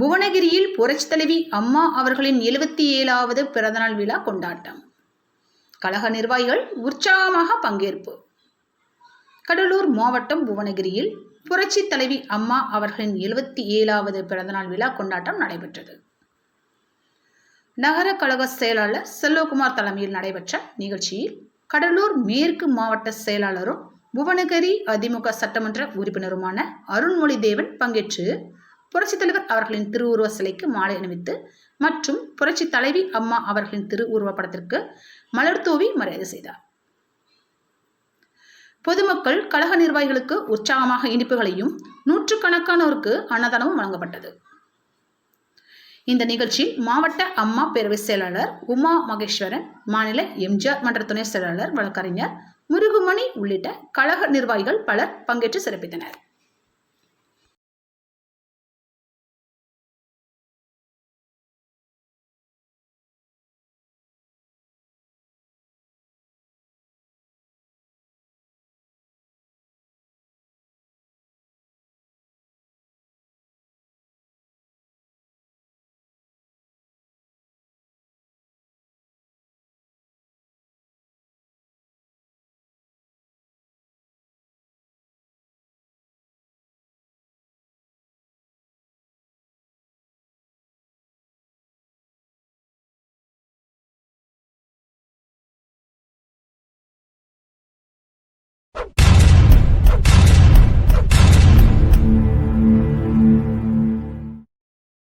புவனகிரியில் புரட்சி தலைவி அம்மா அவர்களின் எழுபத்தி ஏழாவது பிறந்தநாள் விழா கொண்டாட்டம். கழக நிர்வாகிகள் உற்சாகமாக பங்கேற்பு. கடலூர் மாவட்டம் புவனகிரியில் புரட்சி தலைவி அம்மா அவர்களின் எழுபத்தி ஏழாவது பிறந்தநாள் விழா கொண்டாட்டம் நடைபெற்றது. நகர கழக செயலாளர் செல்வகுமார் தலைமையில் நடைபெற்ற நிகழ்ச்சியில் கடலூர் மேற்கு மாவட்ட செயலாளரும் புவனகிரி அதிமுக சட்டமன்ற உறுப்பினருமான அருண்மொழி தேவன் பங்கேற்று புரட்சித் தலைவர் அவர்களின் திருவுருவ சிலைக்கு மாலை அணிவித்து மற்றும் புரட்சி தலைவி அம்மா அவர்களின் திருவுருவ படத்திற்கு மலர் தூவி மரியாதை செய்தார். பொதுமக்கள் கழக நிர்வாகிகளுக்கு உற்சாகமாக இனிப்புகளையும் நூற்றுக்கணக்கானோருக்கு அன்னதானமும் வழங்கப்பட்டது. இந்த நிகழ்ச்சியில் மாவட்ட அம்மா பேரவை செயலாளர் உமா மகேஸ்வரன் மாநில எம்ஜிஆர் மன்ற துணை செயலாளர் வழக்கறிஞர் முருகுமணி உள்ளிட்ட கழக நிர்வாகிகள் பலர் பங்கேற்று சிறப்பித்தனர்.